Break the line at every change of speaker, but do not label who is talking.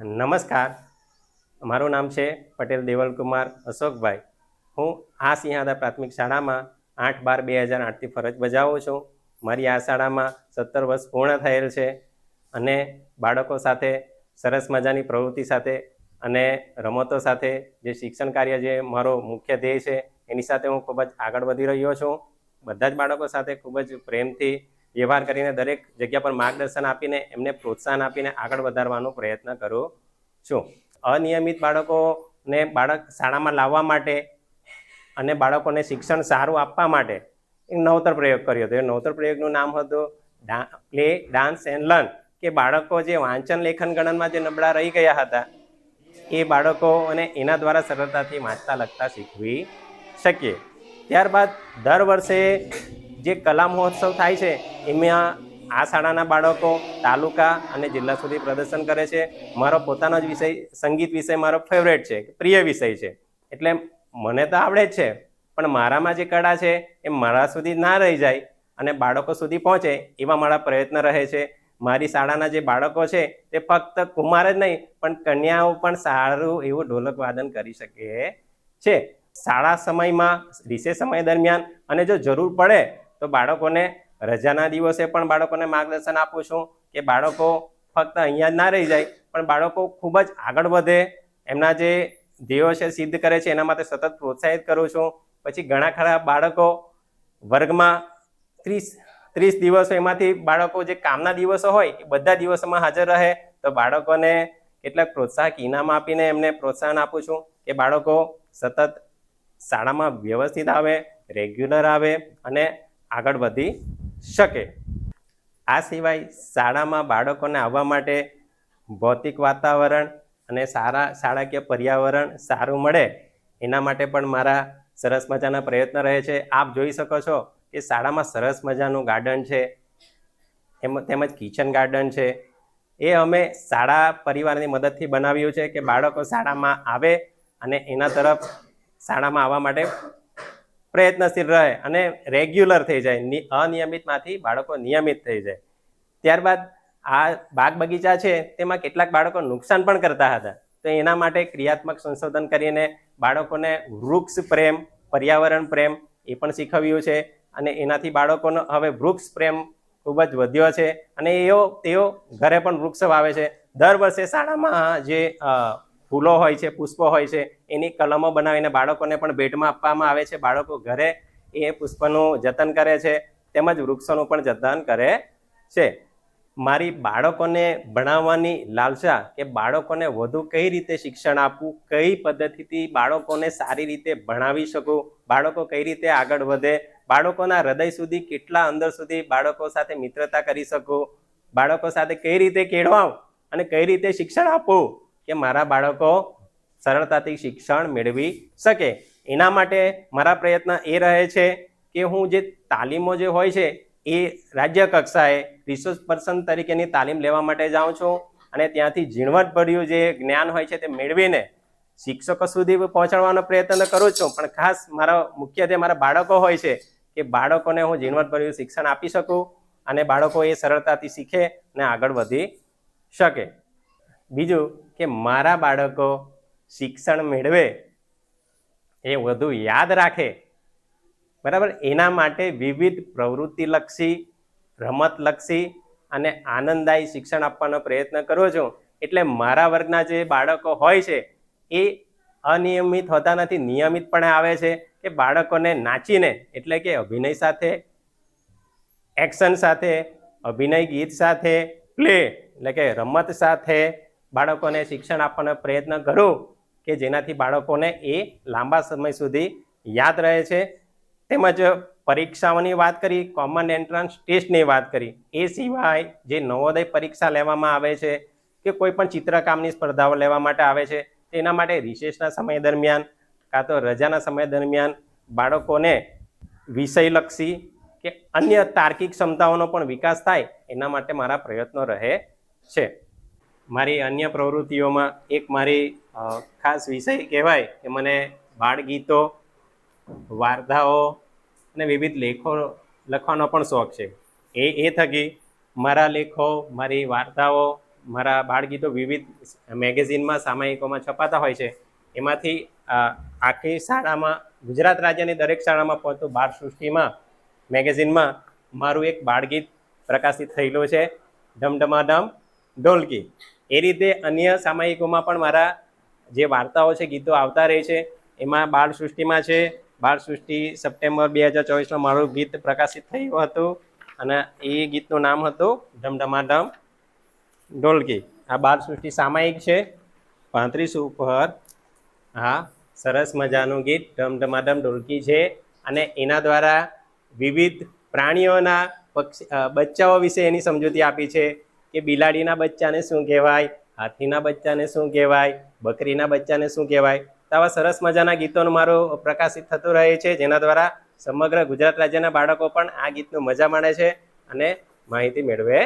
નમસ્કાર. મારું નામ છે પટેલ દેવલકુમાર અશોકભાઈ. હું આ સિંહાદા પ્રાથમિક શાળામાં આઠ બાર બે હજાર આઠથી ફરજ બજાવું છું. મારી આ શાળામાં સત્તર વર્ષ પૂર્ણ થયેલ છે અને બાળકો સાથે, સરસ મજાની પ્રવૃત્તિ સાથે અને રમતો સાથે જે શિક્ષણ કાર્ય જે મારો મુખ્ય ધ્યેય છે, એની સાથે હું ખૂબ જ આગળ વધી રહ્યો છું. બધા જ બાળકો સાથે ખૂબ જ પ્રેમથી વ્યવહાર કરીને દરેક જગ્યા પર માર્ગદર્શન આપીને એમને પ્રોત્સાહન આપીને આગળ વધારવાનો પ્રયત્ન કરું છું. અનિયમિત બાળકોને બાળક શાળામાં લાવવા માટે અને બાળકોને શિક્ષણ સારું આપવા માટે એક નવતર પ્રયોગ કર્યો હતો. એ નવતર પ્રયોગનું નામ હતું ડા, પ્લે, ડાન્સ એન્ડ લર્ન કે બાળકો જે વાંચન લેખન ગણનમાં જે નબળા રહી ગયા હતા, એ બાળકો અને એના દ્વારા સરળતાથી વાંચતા લખતા શીખવી શકીએ. ત્યારબાદ દર વર્ષે જે કલા મહોત્સવ થાય છે, એમાં આ શાળાના બાળકો તાલુકા અને જિલ્લા સુધી પ્રદર્શન કરે છે. મારો પોતાનો જ વિષય, સંગીત વિષય મારો ફેવરેટ છે, પ્રિય વિષય છે. એટલે મને તો આવડે જ છે, પણ મારામાં જે કળા છે, એ મારા સુધી ના રહી જાય અને બાળકો સુધી પહોંચે એવા મારા પ્રયત્ન રહે છે. મારી શાળાના જે બાળકો છે, તે ફક્ત કુમાર જ નહીં, પણ કન્યાઓ પણ સારું એવું ઢોલક વાદન કરી શકે છે. શાળા સમયમાં રિસે સમય દરમિયાન અને જો જરૂર પડે તો બાળકોને રજાના દિવસે પણ બાળકોને માર્ગદર્શન આપું છું કે બાળકો ફક્ત અહીંયા જ ના રહી જાય, પણ બાળકો ખૂબ જ આગળ વધે. એમના જે ધ્યેયો છે સિદ્ધ કરે છે, એના માટે સતત પ્રોત્સાહિત કરું છું. પછી ઘણા ખરા બાળકો વર્ગમાં ત્રીસ ત્રીસ દિવસો એમાંથી બાળકો જે કામના દિવસો હોય, એ બધા દિવસોમાં હાજર રહે. તો બાળકોને કેટલાક પ્રોત્સાહક ઇનામ આપીને એમને પ્રોત્સાહન આપું છું કે બાળકો સતત શાળામાં વ્યવસ્થિત આવે, રેગ્યુલર આવે અને આગળ વધી શકે. આ સિવાય શાળામાં બાળકોને આવવા માટે ભૌતિક વાતાવરણ અને સારા શાળાકીય પર્યાવરણ સારું મળે, એના માટે પણ મારા સરસ મજાના પ્રયત્ન રહે છે. આપ જોઈ શકો છો કે શાળામાં સરસ મજાનું ગાર્ડન છે, એમ તેમજ કિચન ગાર્ડન છે. એ અમે શાળા પરિવારની મદદથી બનાવ્યું છે કે બાળકો શાળામાં આવે અને એના તરફ શાળામાં આવવા માટે પ્રયત્નશીલ રહે અને રેગ્યુલર થઈ જાય. અનિયમિતમાંથી બાળકો નિયમિત થઈ જાય. ત્યારબાદ આ બાગ બગીચા છે તેમાં કેટલાક બાળકો નુકસાન પણ કરતા હતા. તો એના માટે ક્રિયાત્મક સંશોધન કરીને બાળકોને વૃક્ષ પ્રેમ, પર્યાવરણ પ્રેમ એ પણ શીખવ્યું છે અને એનાથી બાળકોનો હવે વૃક્ષ પ્રેમ ખૂબ જ વધ્યો છે અને એઓ, તેઓ ઘરે પણ વૃક્ષ વાવે છે. દર વર્ષે શાળામાં જે ફૂલો હોય છે, પુષ્પો હોય છે, એની કલમો બનાવીને બાળકોને પણ ભેટમાં આપવામાં આવે છે. બાળકો ઘરે એ પુષ્પનું જતન કરે છે, તેમજ વૃક્ષોનું પણ જતન કરે છે. મારી બાળકોને ભણાવવાની લાલસા કે બાળકોને વધુ કઈ રીતે શિક્ષણ આપવું, કઈ પદ્ધતિથી બાળકોને સારી રીતે ભણાવી શકું, બાળકો કઈ રીતે આગળ વધે, બાળકોના હૃદય સુધી કેટલા અંદર સુધી બાળકો સાથે મિત્રતા કરી શકું, બાળકો સાથે કઈ રીતે કેળવાવ અને કઈ રીતે શિક્ષણ આપવું કે મારા બાળકો સરળતાથી શિક્ષણ મેળવી શકે. એના માટે મારા પ્રયત્ન એ રહે છે કે હું જે તાલીમો જે હોય છે એ રાજ્ય કક્ષાએ રિસોર્સ પર્સન તરીકેની તાલીમ લેવા માટે જાઉં છું અને ત્યાંથી ઝીણવટભર્યું જે જ્ઞાન હોય છે તે મેળવીને શિક્ષકો સુધી પહોંચાડવાનો પ્રયત્ન કરું છું. પણ ખાસ મારા મુખ્યત્વે મારા બાળકો હોય છે કે બાળકોને હું ઝીણવટભર્યું શિક્ષણ આપી શકું અને બાળકો એ સરળતાથી શીખે અને આગળ વધી શકે. બીજું કે મારા બાળકો શિક્ષણ મેળવે એ વધુ યાદ રાખે. બરાબર? એના માટે વિવિધ પ્રવૃત્તિલક્ષી, રમતલક્ષી અને આનંદદાયી શિક્ષણ આપવાનો પ્રયત્ન કરું છું. એટલે મારા વર્ગના જે બાળકો હોય છે, એ અનિયમિત હોતા નથી, નિયમિતપણે આવે છે કે બાળકોને નાચીને, એટલે કે અભિનય સાથે, એક્શન સાથે, અભિનય ગીત સાથે, પ્લે, એટલે કે રમત સાથે બાળકોને શિક્ષણ આપવાનો પ્રયત્ન કરું કે જેનાથી બાળકોને એ લાંબા સમય સુધી યાદ રહે છે. તેમજ પરીક્ષાઓની વાત કરી કોમન એન્ટ્રન્સ ટેસ્ટની વાત કરી, એ સિવાય જે નવોદય પરીક્ષા લેવામાં આવે છે કે કોઈ પણ ચિત્રકામની સ્પર્ધાઓ લેવા માટે આવે છે, તેના માટે રિસેસના સમય દરમિયાન કાં તો રજાના સમય દરમિયાન બાળકોને વિષયલક્ષી કે અન્ય તાર્કિક ક્ષમતાઓનો પણ વિકાસ થાય, એના માટે મારા પ્રયત્નો રહે છે. મારી અન્ય પ્રવૃત્તિઓમાં એક મારી ખાસ વિષય કહેવાય કે મને બાળગીતો, વાર્તાઓ અને વિવિધ લેખો, લખવાનો પણ શોખ છે. એ એ થકી મારા લેખો, મારી વાર્તાઓ, મારા બાળગીતો વિવિધ મેગેઝિનમાં, સામાયિકોમાં છપાતા હોય છે. એમાંથી આખી શાળામાં, ગુજરાત રાજ્યની દરેક શાળામાં પહોંચતું બાળ સૃષ્ટિમાં, મેગેઝિનમાં મારું એક બાળગીત પ્રકાશિત થયેલું છે. ધમધમાધમ ઢોલકી. એ રીતે અન્ય સામાયિકોમાં પણ મારા જે વાર્તાઓ છે, ગીતો આવતા રહે છે. એમાં બાળ સૃષ્ટિમાં છે. બાળ સૃષ્ટિ સપ્ટેમ્બર બે હજાર ચોવીસમાં મારું ગીત પ્રકાશિત થયું હતું અને એ ગીતનું નામ હતું ધમધમાધમ ઢોલકી. આ બાળ સૃષ્ટિ સામાયિક છે. પાંત્રીસ ઉપર હા, સરસ મજાનું ગીત ધમધમાધમ ઢોલકી છે અને એના દ્વારા વિવિધ પ્રાણીઓના પક્ષી બચ્ચાઓ વિશે એની સમજૂતી આપી છે. કે બિલાડીના બચ્ચાને શું કહેવાય, હાથીના બચ્ચાને શું કહેવાય, બકરીના બચ્ચાને શું કહેવાય? તો આવા સરસ મજાના ગીતોનું મારું પ્રકાશિત થતું રહે છે, જેના દ્વારા સમગ્ર ગુજરાત રાજ્યના બાળકો પણ આ ગીતનું મજા માણે છે અને માહિતી મેળવે